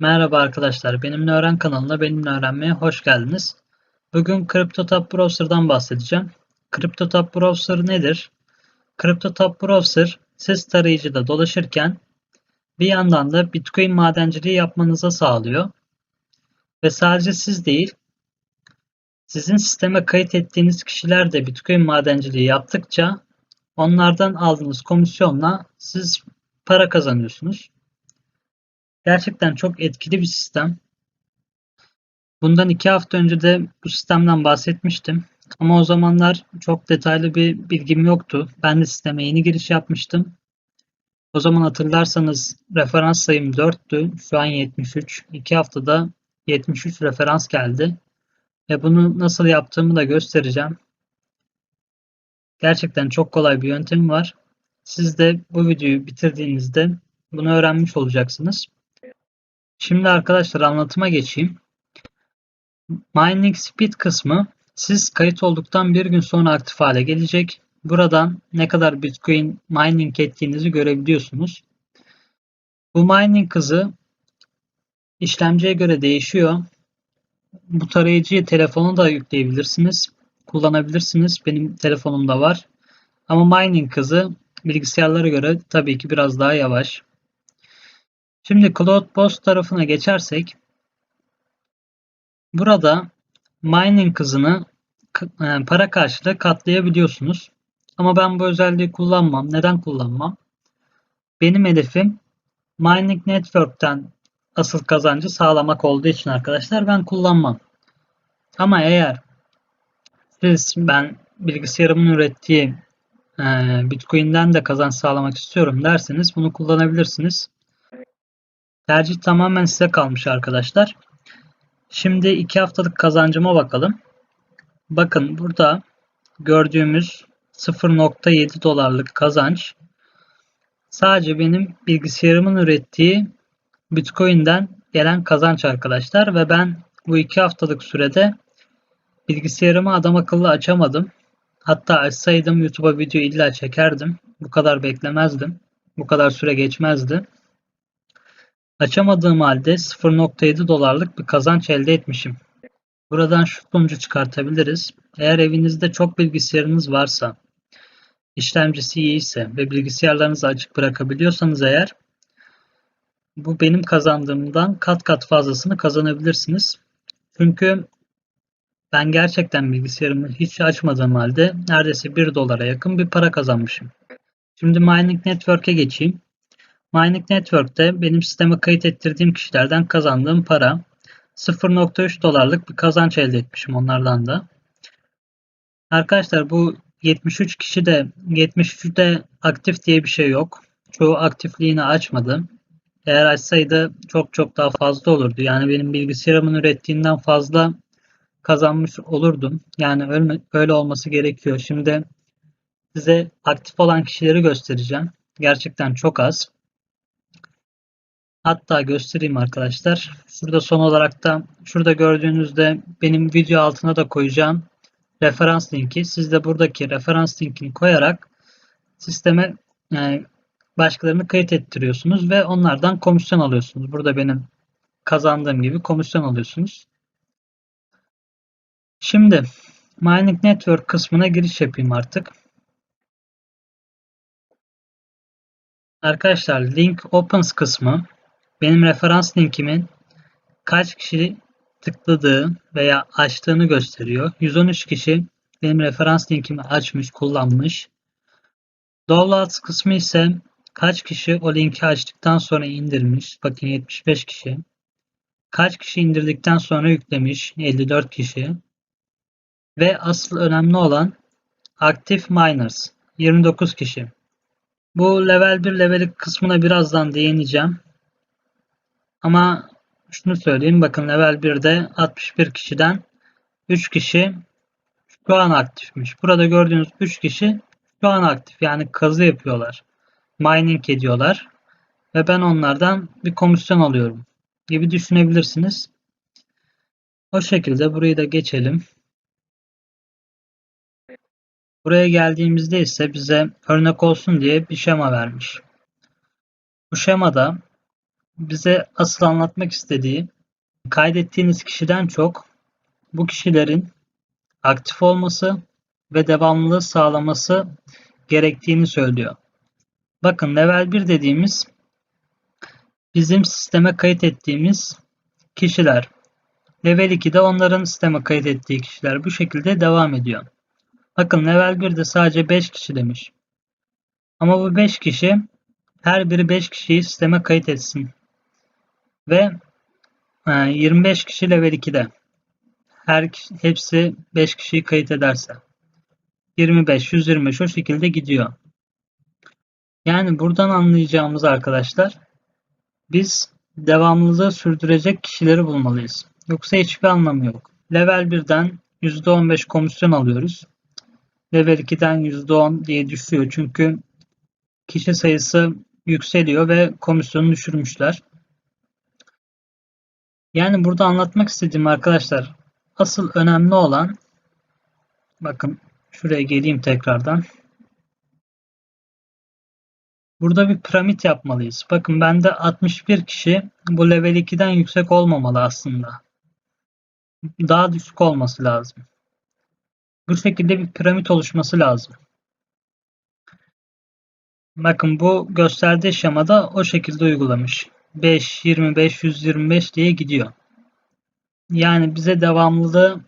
Merhaba arkadaşlar, Benimle Öğren kanalına Benimle Öğrenmeye hoş geldiniz. Bugün CryptoTab Browser'dan bahsedeceğim. CryptoTab Browser nedir? CryptoTab Browser, siz tarayıcıda dolaşırken bir yandan da Bitcoin madenciliği yapmanıza sağlıyor. Ve sadece siz değil, sizin sisteme kayıt ettiğiniz kişiler de Bitcoin madenciliği yaptıkça onlardan aldığınız komisyonla siz para kazanıyorsunuz. Gerçekten çok etkili bir sistem. Bundan iki hafta önce de bu sistemden bahsetmiştim. Ama o zamanlar çok detaylı bir bilgim yoktu. Ben de sisteme yeni giriş yapmıştım. O zaman hatırlarsanız referans sayım 4'tü. Şu an 73. İki haftada 73 referans geldi. Ve bunu nasıl yaptığımı da göstereceğim. Gerçekten çok kolay bir yöntem var. Siz de bu videoyu bitirdiğinizde bunu öğrenmiş olacaksınız. Şimdi arkadaşlar anlatıma geçeyim. Mining Speed kısmı siz kayıt olduktan bir gün sonra aktif hale gelecek. Buradan ne kadar Bitcoin mining ettiğinizi görebiliyorsunuz. Bu mining hızı işlemciye göre değişiyor. Bu tarayıcıyı telefonu da yükleyebilirsiniz. Kullanabilirsiniz. Benim telefonumda var. Ama mining hızı bilgisayarlara göre tabii ki biraz daha yavaş. Şimdi CloudBoss tarafına geçersek burada mining hızını e, para karşılığı katlayabiliyorsunuz. Ama ben bu özelliği kullanmam. Neden kullanmam? Benim hedefim mining network'ten asıl kazancı sağlamak olduğu için arkadaşlar ben kullanmam. Ama eğer siz ben bilgisayarımın ürettiği e, Bitcoin'den de kazanç sağlamak istiyorum derseniz bunu kullanabilirsiniz. Tercih tamamen size kalmış arkadaşlar. Şimdi 2 haftalık kazancıma bakalım. Bakın burada gördüğümüz 0.7 dolarlık kazanç sadece benim bilgisayarımın ürettiği Bitcoin'den gelen kazanç arkadaşlar ve ben bu 2 haftalık sürede bilgisayarımı adam akıllı açamadım. Hatta açsaydım YouTube'a video illa çekerdim. Bu kadar beklemezdim. Bu kadar süre geçmezdi. Açamadığım halde 0.7 dolarlık bir kazanç elde etmişim. Buradan şu sonucu çıkartabiliriz. Eğer evinizde çok bilgisayarınız varsa, işlemcisi iyi ise ve bilgisayarlarınızı açık bırakabiliyorsanız eğer bu benim kazandığımdan kat kat fazlasını kazanabilirsiniz. Çünkü ben gerçekten bilgisayarımı hiç açmadığım halde neredeyse 1 dolara yakın bir para kazanmışım. Şimdi Mining Network'e geçeyim. Mining Network'te benim sisteme kayıt ettirdiğim kişilerden kazandığım para 0.3 dolarlık bir kazanç elde etmişim onlardan da. Arkadaşlar bu 73 kişi de 73'te aktif diye bir şey yok. Çoğu aktifliğini açmadı. Eğer açsaydı çok çok daha fazla olurdu. Yani benim bilgisayarımın ürettiğinden fazla kazanmış olurdum. Yani öyle, öyle olması gerekiyor. Şimdi size aktif olan kişileri göstereceğim. Gerçekten çok az. Hatta göstereyim arkadaşlar. Şurada son olarak da şurada gördüğünüzde benim video altına da koyacağım referans linki. Siz de buradaki referans linkini koyarak sisteme e, başkalarını kayıt ettiriyorsunuz ve onlardan komisyon alıyorsunuz. Burada benim kazandığım gibi komisyon alıyorsunuz. Şimdi Mining Network kısmına giriş yapayım artık. Arkadaşlar Link Opens kısmı benim referans linkimin kaç kişi tıkladığı veya açtığını gösteriyor. 113 kişi benim referans linkimi açmış, kullanmış. Downloads kısmı ise kaç kişi o linki açtıktan sonra indirmiş. Bakın 75 kişi. Kaç kişi indirdikten sonra yüklemiş? 54 kişi. Ve asıl önemli olan Active Miners 29 kişi. Bu level 1 level 2 kısmına birazdan değineceğim. Ama şunu söyleyeyim. Bakın level 1'de 61 kişiden 3 kişi şu an aktifmiş. Burada gördüğünüz 3 kişi şu an aktif. Yani kazı yapıyorlar. Mining ediyorlar. Ve ben onlardan bir komisyon alıyorum. Gibi düşünebilirsiniz. O şekilde burayı da geçelim. Buraya geldiğimizde ise bize örnek olsun diye bir şema vermiş. Bu şemada bize asıl anlatmak istediği kaydettiğiniz kişiden çok bu kişilerin aktif olması ve devamlılığı sağlaması gerektiğini söylüyor. Bakın level 1 dediğimiz bizim sisteme kayıt ettiğimiz kişiler. Level 2'de onların sisteme kayıt ettiği kişiler. Bu şekilde devam ediyor. Bakın level 1'de sadece 5 kişi demiş. Ama bu 5 kişi her biri 5 kişiyi sisteme kayıt etsin. Ve 25 e, kişi level 2'de. Her hepsi 5 kişiyi kayıt ederse. 25, 125 o şekilde gidiyor. Yani buradan anlayacağımız arkadaşlar biz devamlılığı sürdürecek kişileri bulmalıyız. Yoksa hiçbir anlamı yok. Level 1'den %15 komisyon alıyoruz. Level 2'den %10 diye düşüyor. Çünkü kişi sayısı yükseliyor ve komisyonu düşürmüşler. Yani burada anlatmak istediğim arkadaşlar asıl önemli olan bakın şuraya geleyim tekrardan. Burada bir piramit yapmalıyız. Bakın bende 61 kişi bu level 2'den yüksek olmamalı aslında. Daha düşük olması lazım. Bu şekilde bir piramit oluşması lazım. Bakın bu gösterdiği şemada o şekilde uygulamış. 5, 25, 125 diye gidiyor. Yani bize devamlılığı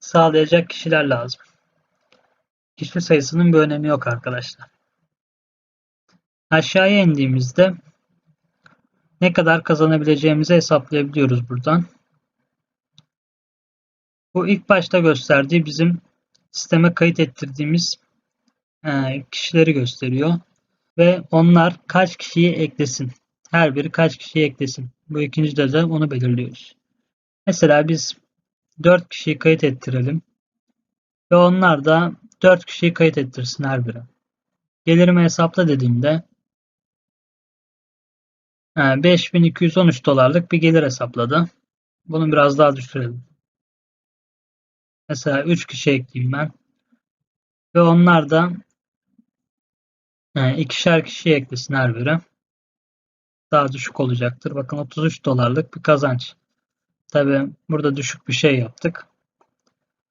sağlayacak kişiler lazım. Kişi sayısının bir önemi yok arkadaşlar. Aşağıya indiğimizde ne kadar kazanabileceğimizi hesaplayabiliyoruz buradan. Bu ilk başta gösterdiği bizim sisteme kayıt ettirdiğimiz e, kişileri gösteriyor. Ve onlar kaç kişiyi eklesin. Her biri kaç kişiyi eklesin. Bu ikincide de onu belirliyoruz. Mesela biz 4 kişiyi kayıt ettirelim. Ve onlar da 4 kişiyi kayıt ettirsin her biri. Gelirimi hesapla dediğimde 5213 dolarlık bir gelir hesapladı. Bunu biraz daha düşürelim. Mesela 3 kişi ekleyeyim ben. Ve onlar da ikişer kişi eklesin her biri. Daha düşük olacaktır. Bakın 33 dolarlık bir kazanç. Tabi burada düşük bir şey yaptık.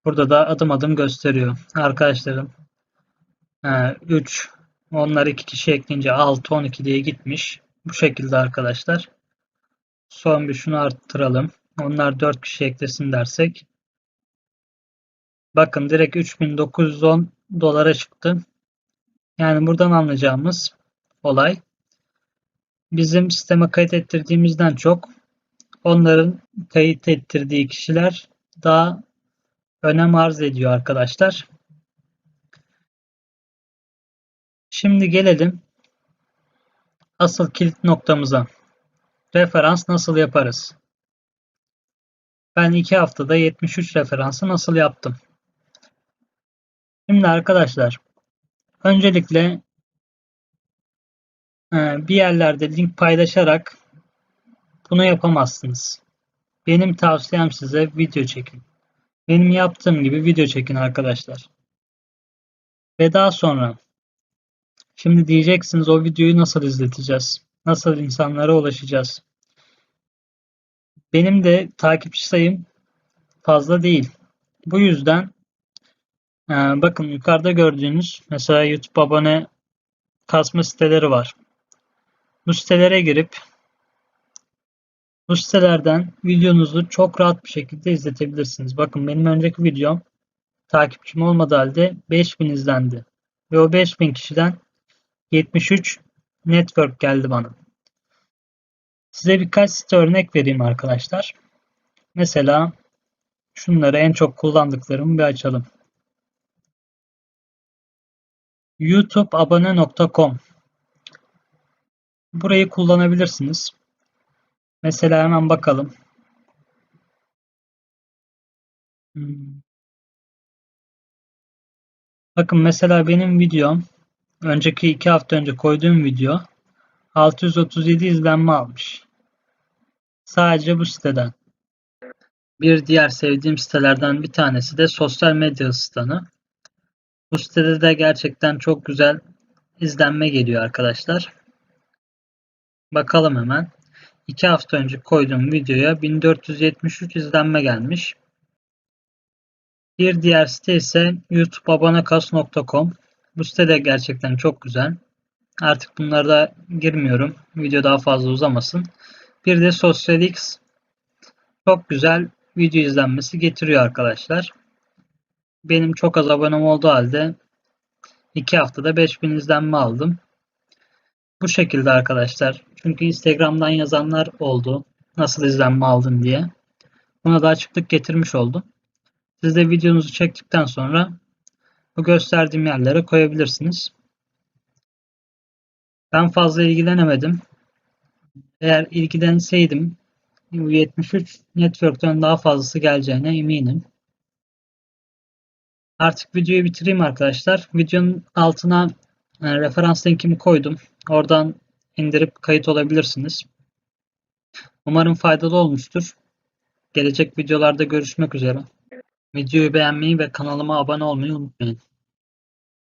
Burada da adım adım gösteriyor. Arkadaşlarım 3 onlar 2 kişi ekleyince 6 12 diye gitmiş. Bu şekilde arkadaşlar. Son bir şunu arttıralım. Onlar 4 kişi eklesin dersek. Bakın direkt 3910 dolara çıktı. Yani buradan anlayacağımız olay bizim sisteme kayıt ettirdiğimizden çok onların kayıt ettirdiği kişiler daha önem arz ediyor arkadaşlar. Şimdi gelelim asıl kilit noktamıza. Referans nasıl yaparız? Ben 2 haftada 73 referansı nasıl yaptım? Şimdi arkadaşlar öncelikle bir yerlerde link paylaşarak bunu yapamazsınız. Benim tavsiyem size video çekin. Benim yaptığım gibi video çekin arkadaşlar. Ve daha sonra Şimdi diyeceksiniz o videoyu nasıl izleteceğiz? Nasıl insanlara ulaşacağız? Benim de takipçi sayım fazla değil. Bu yüzden e, bakın yukarıda gördüğünüz mesela YouTube abone kasma siteleri var. Bu sitelere girip bu sitelerden videonuzu çok rahat bir şekilde izletebilirsiniz. Bakın benim önceki videom takipçim olmadığı halde 5000 izlendi. Ve o 5000 kişiden 73 network geldi bana. Size birkaç site örnek vereyim arkadaşlar. Mesela şunları en çok kullandıklarımı bir açalım. youtubeabone.com Burayı kullanabilirsiniz. Mesela hemen bakalım. Hmm. Bakın mesela benim videom önceki iki hafta önce koyduğum video 637 izlenme almış. Sadece bu siteden. Bir diğer sevdiğim sitelerden bir tanesi de sosyal medya asistanı. Bu sitede de gerçekten çok güzel izlenme geliyor arkadaşlar. Bakalım hemen. 2 hafta önce koyduğum videoya 1473 izlenme gelmiş. Bir diğer site ise youtubeabanakas.com. Bu site de gerçekten çok güzel. Artık bunlara da girmiyorum. Video daha fazla uzamasın. Bir de SocialX çok güzel video izlenmesi getiriyor arkadaşlar. Benim çok az abonem olduğu halde 2 haftada 5000 izlenme aldım. Bu şekilde arkadaşlar. Çünkü Instagram'dan yazanlar oldu. Nasıl izlenme aldın diye. Buna da açıklık getirmiş oldum. Siz de videonuzu çektikten sonra bu gösterdiğim yerlere koyabilirsiniz. Ben fazla ilgilenemedim. Eğer ilgilenseydim 73 Network'ten daha fazlası geleceğine eminim. Artık videoyu bitireyim arkadaşlar. Videonun altına e, referans linkimi koydum. Oradan indirip kayıt olabilirsiniz. Umarım faydalı olmuştur. Gelecek videolarda görüşmek üzere. Videoyu beğenmeyi ve kanalıma abone olmayı unutmayın.